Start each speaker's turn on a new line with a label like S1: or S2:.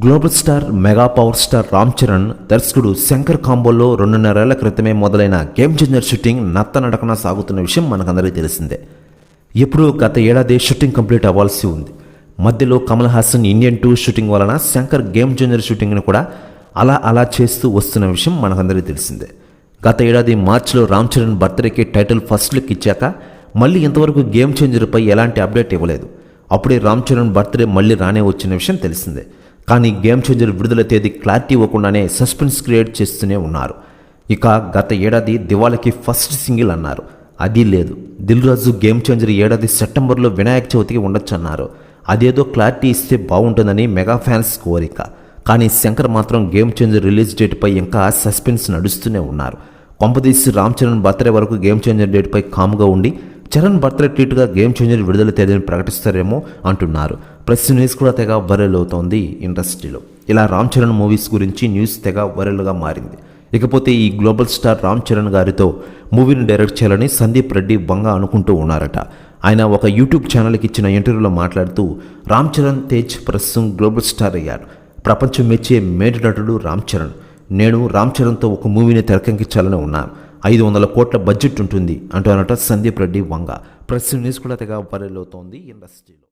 S1: Global star mega power star Ram Charan దర్శకుడు శంకర్ కాంబోలో రెండున్నరేళ్ళ క్రితమే మొదలైన గేమ్ చేంజర్ షూటింగ్ నత్త నడకన సాగుతున్న విషయం మనకందరికీ తెలిసిందే. ఎప్పుడూ గత ఏడాది షూటింగ్ కంప్లీట్ అవ్వాల్సి ఉంది. మధ్యలో Kamal Haasan Indian two shooting వలన శంకర్ గేమ్ చేంజర్ షూటింగ్ను కూడా అలా అలా చేస్తూ వస్తున్న విషయం మనకందరికీ తెలిసిందే. గత ఏడాది మార్చిలో రామ్ చరణ్ బర్త్డేకి టైటిల్ ఫస్ట్ లుక్ ఇచ్చాక మళ్ళీ ఇంతవరకు గేమ్ చేంజర్పై ఎలాంటి అప్డేట్ ఇవ్వలేదు. అప్పుడే రామ్ చరణ్ బర్త్డే మళ్ళీ రానే వచ్చిన విషయం తెలిసిందే. కానీ గేమ్ చేంజర్ విడుదల తేదీ క్లారిటీ ఇవ్వకుండానే సస్పెన్స్ క్రియేట్ చేస్తూనే ఉన్నారు. ఇక గత ఏడాది దివాళికి ఫస్ట్ సింగిల్ అన్నారు. అది లేదు. దిల్ రాజు గేమ్ చేంజర్ ఏడాది సెప్టెంబర్లో వినాయక చవితికి ఉండొచ్చన్నారు. అదేదో క్లారిటీ ఇస్తే బాగుంటుందని మెగా ఫ్యాన్స్ కోరిక. కానీ శంకర్ మాత్రం గేమ్ చేంజర్ రిలీజ్ డేట్పై ఇంకా సస్పెన్స్ నడుస్తూనే ఉన్నారు. కొంపదీసి రామ్ చరణ్ బర్త్డే వరకు గేమ్ చేంజర్ డేట్పై కామ్గా ఉండి చరణ్ బర్త్డే ట్రీట్గా గేమ్ చేంజర్ విడుదల తేదీని ప్రకటిస్తారేమో అంటున్నారు. ప్రెస్ న్యూస్ కూడా తెగ వైరల్ అవుతోంది ఇండస్ట్రీలో. ఇలా రామ్ చరణ్ మూవీస్ గురించి న్యూస్ తెగ వైరల్గా మారింది. ఇకపోతే ఈ గ్లోబల్ స్టార్ రామ్ చరణ్ గారితో మూవీని డైరెక్ట్ చేయాలని సందీప్ రెడ్డి బంగా అనుకుంటూ ఉన్నారట. ఆయన ఒక యూట్యూబ్ ఛానల్కి ఇచ్చిన ఇంటర్వ్యూలో మాట్లాడుతూ రామ్ చరణ్ తేజ్ ప్రస్తుతం గ్లోబల్ స్టార్ అయ్యారు. ప్రపంచం మెచ్చే మేటి నటుడు రామ్ చరణ్. నేను రామ్ చరణ్తో ఒక మూవీని తెరకెక్కించాలని ఉన్నాను. ఐదు వందల కోట్ల బడ్జెట్ ఉంటుంది అంటూ అనట సందీప్ రెడ్డి వంగ. ప్రెస్ న్యూస్ కూడా తెగ వైరల్ అవుతోంది ఇండస్ట్రీలో.